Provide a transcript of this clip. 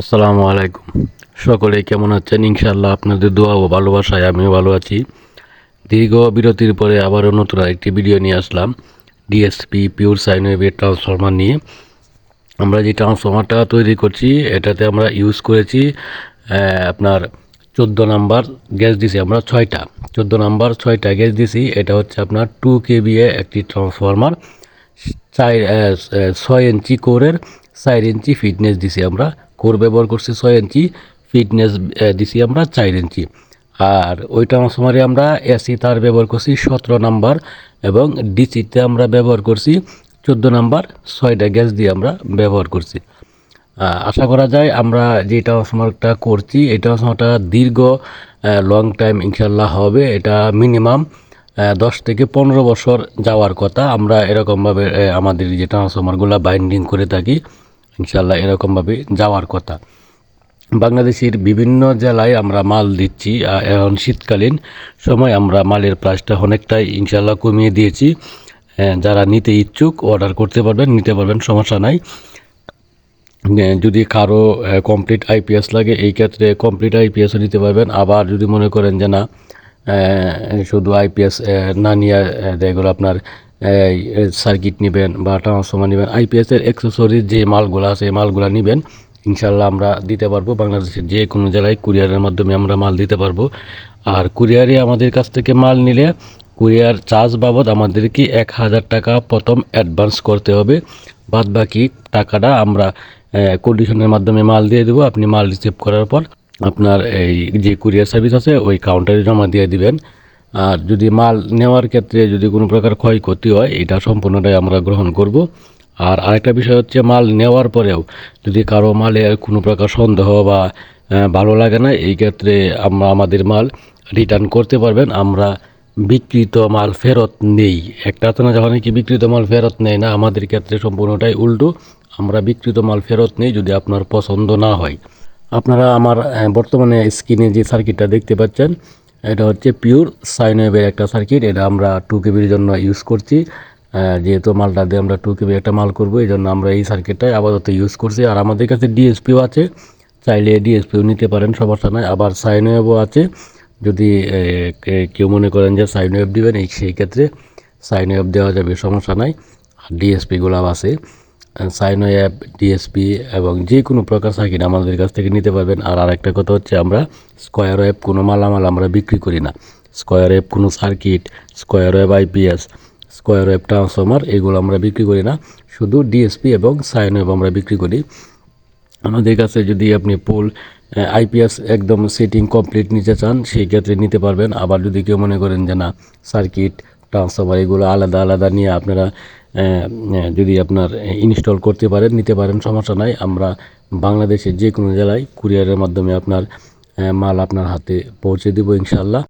আসসালামু আলাইকুম। সকলে কেমন আছেন? ইনশাআল্লাহ আপনাদের দোয়া ও ভালোবাসায় আমিও ভালো আছি। দীর্ঘ বিরতির পরে আবারও নতুন একটি ভিডিও নিয়ে আসলাম। ডিএসপি পিওর সাইন ওয়েভের ট্রান্সফরমার নিয়ে। আমরা যে ট্রান্সফরমারটা তৈরি করছি, এটাতে আমরা ইউজ করেছি আপনার চোদ্দ নাম্বার গ্যাস দিছি আমরা ছয়টা, চোদ্দ নাম্বার ছয়টা গ্যাস দিছি এটা হচ্ছে আপনার টু কেবিএ একটি ট্রান্সফরমার। চার ছয় ইঞ্চি কোরের চার ইঞ্চি ফিটনেস দিছি আমরা কোর ব্যবহার করছি ছয় ইঞ্চি ফিটনেস দিছি আমরা চার ইঞ্চি। আর ওই ট্রান্সফরমারে আমরা এসি তার ব্যবহার করছি সতেরো নাম্বার এবং ডিসিতে আমরা ব্যবহার করছি চোদ্দ নাম্বার, ছয়টা গ্যাস দিয়ে আমরা ব্যবহার করছি। আশা করা যায় আমরা যে ট্রান্সফরমারটা করছি এই ট্রান্সফরমারটা দীর্ঘ লং টাইম ইনশাল্লাহ হবে, এটা মিনিমাম দশ থেকে পনেরো বছর যাওয়ার কথা। আমরা এরকমভাবে আমাদের যে ট্রান্সফরমারগুলো বাইন্ডিং করে থাকি। ইনশাল্লাহ এরকমভাবে যাওয়ার কথা। বাংলাদেশের বিভিন্ন জেলায় আমরা মাল দিচ্ছি এখন শীতকালীন সময় আমরা মালের প্রাইসটা অনেকটাই ইনশাল্লাহ কমিয়ে দিয়েছি। যারা নিতে ইচ্ছুক অর্ডার করতে পারবেন, নিতে পারবেন, সমস্যা নাই। যদি কারও কমপ্লিট আইপিএস লাগে, এই ক্ষেত্রে কমপ্লিট আইপিএসও নিতে পারবেন। আবার যদি মনে করেন যে না শুধু আইপিএস না নিয়ে যেগুলো আপনার সার্কিট নেবেন বা ট্রান্সফর্মার নেবেন। আইপিএসের অ্যাক্সেসরিজ যে মালগুলো আছে মালগুলো নেবেন। ইনশাল্লাহ আমরা দিতে পারব বাংলাদেশের যে কোনো জেলায় কুরিয়ারের মাধ্যমে আমরা মাল দিতে পারব। আর কুরিয়ারে আমাদের কাছ থেকে মাল নিলে কুরিয়ার চার্জ বাবদ আমাদেরকে এক হাজার টাকা প্রথম অ্যাডভান্স করতে হবে। বাদ বাকি টাকাটা আমরা কন্ডিশনের মাধ্যমে মাল দিয়ে দেবো। আপনি মাল রিসিভ করার পর আপনার এই যে কুরিয়ার সার্ভিস আছে, ওই কাউন্টারে জমা দিয়ে দিবেন। আর যদি মাল নেওয়ার ক্ষেত্রে যদি কোনো প্রকার ক্ষয়ক্ষতি হয়, এটা সম্পূর্ণটাই আমরা গ্রহণ করব। আর আরেকটা বিষয় হচ্ছে মাল নেওয়ার পরেও যদি কারও মালে কোনো প্রকার সন্দেহ বা ভালো লাগে না, এই ক্ষেত্রে আমরা আমাদের মাল রিটার্ন করতে পারবেন। আমরা বিকৃত মাল ফেরত নেই। একটা তো না যখন কি বিকৃত মাল ফেরত নেই না, আমাদের ক্ষেত্রে সম্পূর্ণটাই উল্টো। আমরা বিকৃত মাল ফেরত নেই যদি আপনার পছন্দ না হয়। আপনারা আমার বর্তমানে স্ক্রিনে যে সার্কিটটা দেখতে পাচ্ছেন এটা হচ্ছে পিওর সাইন ওয়েভের একটা সার্কিট, এটা আমরা টু কেবির জন্য ইউজ করছি। যেহেতু মালটা দিয়ে আমরা টু কেবি একটা মাল করব, এই জন্য আমরা এই সার্কিটটাই আপাতত ইউজ করছি। আর আমাদের কাছে ডিএসপিও আছে, চাইলে ডিএসপিও নিতে পারেন, সমস্যা নয় আবার সাইন ওয়েভও আছে, যদি কেউ মনে করেন যে সাইন ওয়েভ দিবেন, এই সেই ক্ষেত্রে সাইন ওয়েভ দেওয়া যাবে, সমস্যা নাই। আর ডিএসপিগুলো আছে। সাইন ওয়েভ ডিএসপি এবং যে কোনো প্রকার সার্কিট আমাদের কাছ থেকে নিতে পারবেন। আর আরেকটা কথা হচ্ছে, আমরা স্কোয়ার ওয়েভ কোনো মালামাল আমরা বিক্রি করি না। স্কোয়ার ওয়েভ কোনো circuit square wave IPS square wave transformer এগুলো আমরা বিক্রি করি না। শুধু ডিএসপি এবং সাইন ওয়েভ আমরা বিক্রি করি। আমাদের কাছে যদি আপনি পোল আইপিএস একদম সেটিং কমপ্লিট নিতে চান, সেই ক্ষেত্রে নিতে পারবেন। আবার যদি কেউ মনে করেন যে না সার্কিট ট্রান্সফর্মার এগুলো আলাদা আলাদা নিয়ে আপনারা যদি আপনার ইনস্টল করতে পারেন, নিতে পারেন, সমস্যা নাই। আমরা বাংলাদেশের যে কোনো জেলায় কুরিয়ারের মাধ্যমে আপনার মাল আপনার হাতে পৌঁছে দেবো ইনশাল্লাহ